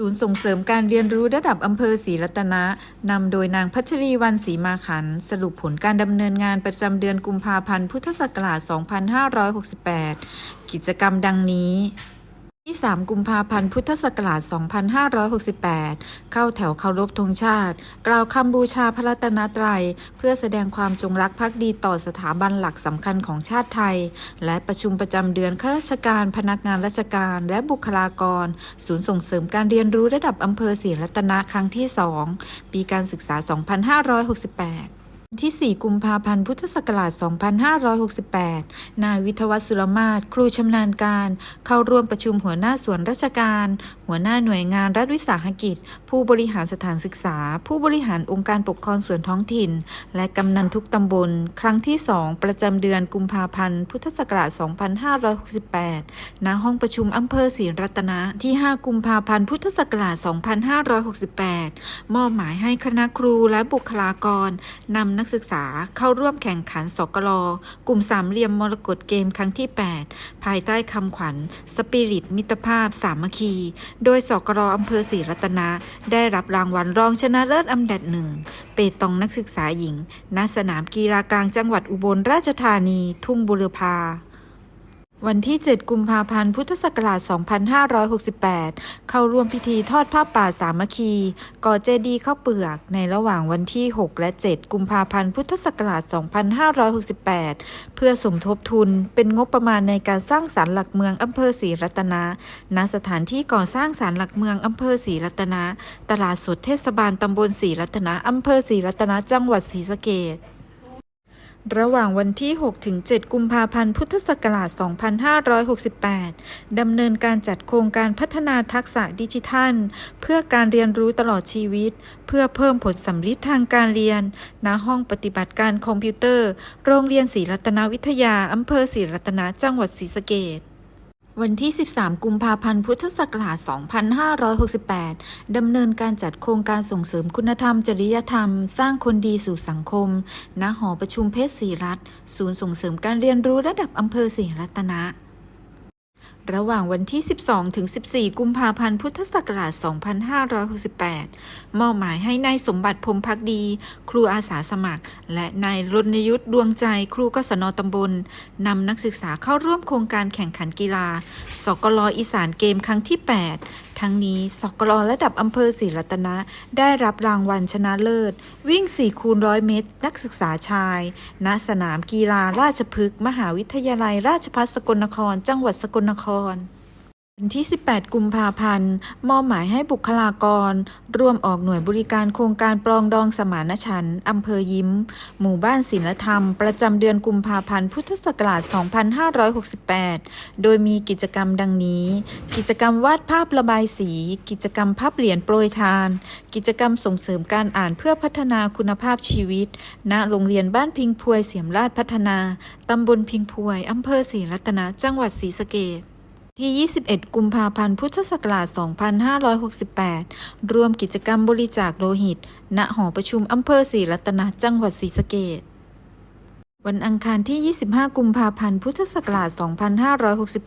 ศูนย์ส่งเสริมการเรียนรู้ระดับอำเภอศรีรัตนะ นำโดยนางพัชรีวันศรีมาขัน สรุปผลการดำเนินงานประจำเดือนกุมภาพันธ์พุทธศักราช 2568 กิจกรรมดังนี้ ที่ 3 กุมภาพันธ์ พุทธศักราช 2568 เข้าแถวเคารพธงชาติ กล่าวคำบูชาพระรัตนตรัย เพื่อแสดงความจงรักภักดีต่อสถาบันหลักสำคัญของชาติไทย และประชุมประจำเดือนข้าราชการ พนักงานราชการ และบุคลากร ศูนย์ส่งเสริมการเรียนรู้ระดับอำเภอศรีรัตนะครั้งที่ 2 ปีการศึกษา 2568 ที่ 4 กุมภาพันธ์ พุทธศักราช 2568 นายวิทวัฒสุรมาศ ครูชำนาญการ เข้าร่วมประชุมหัวหน้าส่วนราชการ หัวหน้าหน่วยงานรัฐวิสาหกิจ ผู้บริหารสถานศึกษา ผู้บริหารองค์การปกครองส่วนท้องถิ่น และกำนันทุกตำบล ครั้งที่ 2 ประจำเดือนกุมภาพันธ์ พุทธศักราช 2568 ณ ห้องประชุมอำเภอศรีรัตนะที่ 5 กุมภาพันธ์ พุทธศักราช 2568 มอบหมายให้คณะครูและบุคลากรนำนักักศึกษาเข้าร่วมแข่งขันสกลกลุ่มสามเหลี่ยมมรกตเกมครั้งที่ 8 ภายใต้คำขวัญ สปิริตมิตรภาพสามัคคี โดยสกลอำเภอศรีรัตนะ ได้รับรางวัลรองชนะเลิศอันดับหนึ่ง เปตองนักศึกษาหญิง ณ สนามกีฬากลางจังหวัดอุบลราชธานี ทุ่งบุรพา วันที่ 7 กุมภาพันธ์ พุทธศักราช 2568 เข้าร่วมพิธีทอดผ้าป่าสามัคคี ก่อเจดีย์ข้าวเปลือก ในระหว่างวันที่ 6 และ 7 กุมภาพันธ์ พุทธศักราช 2568 เพื่อสมทบทุนเป็นงบประมาณในการสร้างศาลหลักเมืองอำเภอศรีรัตนะ ณ สถานที่ก่อสร้างศาลหลักเมืองอำเภอศรีรัตนะ ตลาดสดเทศบาลตำบลศรีรัตนะอำเภอศรีรัตนะ จังหวัดศรีสะเกษ ระหว่างวันที่ 6 ถึง 7 กุมภาพันธ์ พุทธศักราช 2568 ดำเนินการจัดโครงการพัฒนาทักษะดิจิทัล เพื่อการเรียนรู้ตลอดชีวิต เพื่อเพิ่มผลสัมฤทธิ์ทางการเรียน ณ ห้องปฏิบัติการคอมพิวเตอร์ โรงเรียนศรีรัตนวิทยา อำเภอศรีรัตนจังหวัดศรีสะเกษ วันที่ 13 กุมภาพันธ์ พุทธศักราช 2568 ดำเนินการจัดโครงการส่งเสริมคุณธรรม จริยธรรม สร้างคนดีสู่สังคม ณ หอประชุมเพชรศรีรัตน์ ศูนย์ส่งเสริมการเรียนรู้ระดับอำเภอศรีรัตนะ ระหว่างวันที่ 12 ถึง 14 กุมภาพันธ์ พุทธศักราช 2568 มอบหมายให้นายสมบัติพรมพักดี ครูอาสาสมัคร และนายรณยุทธ์ดวงใจ ครูกศนตำบล นำนักศึกษาเข้าร่วมโครงการแข่งขันกีฬา สกลอีสานเกมครั้งที่ 8 ทั้งนี้สกลระดับอำเภอศรีรัตนะ ได้รับรางวัลชนะเลิศ วิ่ง 4 คูณร้อยเมตร นักศึกษาชาย ณ สนามกีฬาราชพฤกษ์มหาวิทยาลัยราชภัฏสกลนคร จังหวัดสกลนคร วันที่ 18 กุมภาพันธ์ มอบหมายให้บุคลากร ร่วมออกหน่วยบริการโครงการปรองดองสมานฉันท์อำเภอยิ้ม หมู่บ้านศิลธรรม ประจำเดือนกุมภาพันธ์ พุทธศักราช 2568 โดยมีกิจกรรมดังนี้ กิจกรรมวาดภาพระบายสี กิจกรรมพับเหรียญโปรยทาน กิจกรรมส่งเสริมการอ่านเพื่อพัฒนาคุณภาพชีวิต ณ โรงเรียนบ้านพิงพวยเสียมราชพัฒนา ตำบลพิงพวย อำเภอศรีรัตนะ จังหวัดศรีสะเกษ ที่ 21 กุมภาพันธ์ พุทธศักราช 2568 ร่วมกิจกรรมบริจาคโลหิต ณ หอประชุมอำเภอศรีรัตนะจังหวัดศรีสะเกษ วันอังคารที่ 25 กุมภาพันธ์ พุทธศักราช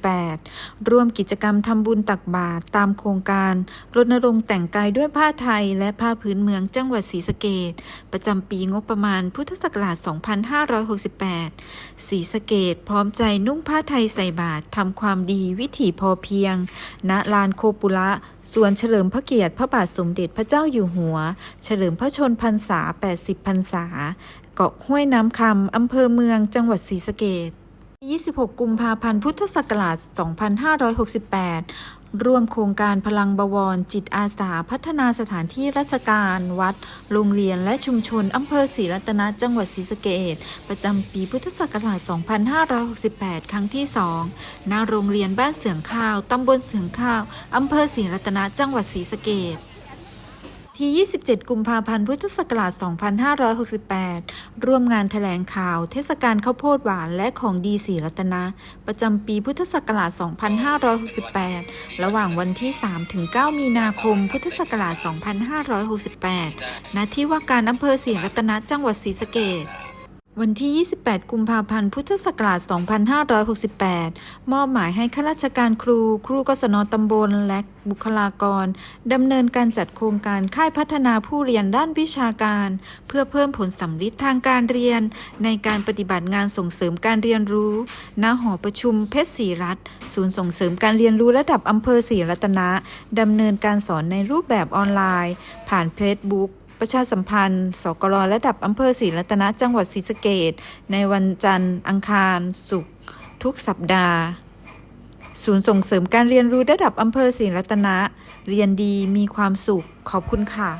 2568 ร่วมกิจกรรมทำบุญตักบาตรตามโครงการ รณรงค์แต่งกายด้วยผ้าไทยและผ้าพื้นเมืองจังหวัดศรีสะเกษประจำปีงบประมาณพุทธศักราช 2568 ศรีสะเกษพร้อมใจนุ่งผ้าไทยใส่บาตรทำความดีวิถีพอเพียง ณ ลานโคปุระส่วนเฉลิมพระเกียรติพระบาทสมเด็จพระเจ้าอยู่หัว เฉลิมพระชนพรรษา 80 พรรษา เกาะห้วยน้ำคำอำเภอเมืองจังหวัดศรีสะเกษ26 กุมภาพันธ์ พุทธศักราช 2568 ร่วมโครงการพลังบวร จิตอาสาพัฒนาสถานที่ราชการ วัด โรงเรียนและชุมชน อำเภอศรีรัตนะจังหวัดศรีสะเกษประจำปีพุทธศักราช 2568 ครั้งที่ 2 ณ โรงเรียนบ้านเสืองข้าว ตำบลเสืองข้าว อำเภอศรีรัตนะจังหวัดศรีสะเกษ ที่ 27 กุมภาพันธ์ พุทธศักราช 2568 ร่วมงานแถลงข่าว เทศกาลข้าวโพดหวานและของดีสีรัตนะ ประจำปีพุทธศักราช 2568 ระหว่างวันที่ 3 ถึง 9 มีนาคม พุทธศักราช 2568 ณ ที่ว่าการอำเภอศรีรัตนะ จังหวัดศรีสะเกษ วันที่ 28 กุมภาพันธ์ พุทธศักราช 2568 มอบหมายให้ข้าราชการครู ครูกศนตำบล และบุคลากร ดำเนินการจัดโครงการค่ายพัฒนาผู้เรียนด้านวิชาการ เพื่อเพิ่มผลสำลิดทางการเรียน ในการปฏิบัติงานส่งเสริมการเรียนรู้ ณ หอประชุมเพชรศรีรัตน์ ศูนย์ส่งเสริมการเรียนรู้ระดับอำเภอศรีรัตนะ ดำเนินการสอนในรูปแบบออนไลน์ ผ่านเฟซบุ๊ก ประชาสัมพันธ์ สกรระดับอำเภอศรีรัตนะจังหวัดศรีสะเกดในวันจันทร์ อังคาร ศุกร์ทุกสัปดาห์ ศูนย์ส่งเสริมการเรียนรู้ระดับอำเภอศรีรัตนะ เรียนดีมีความสุข ขอบคุณค่ะ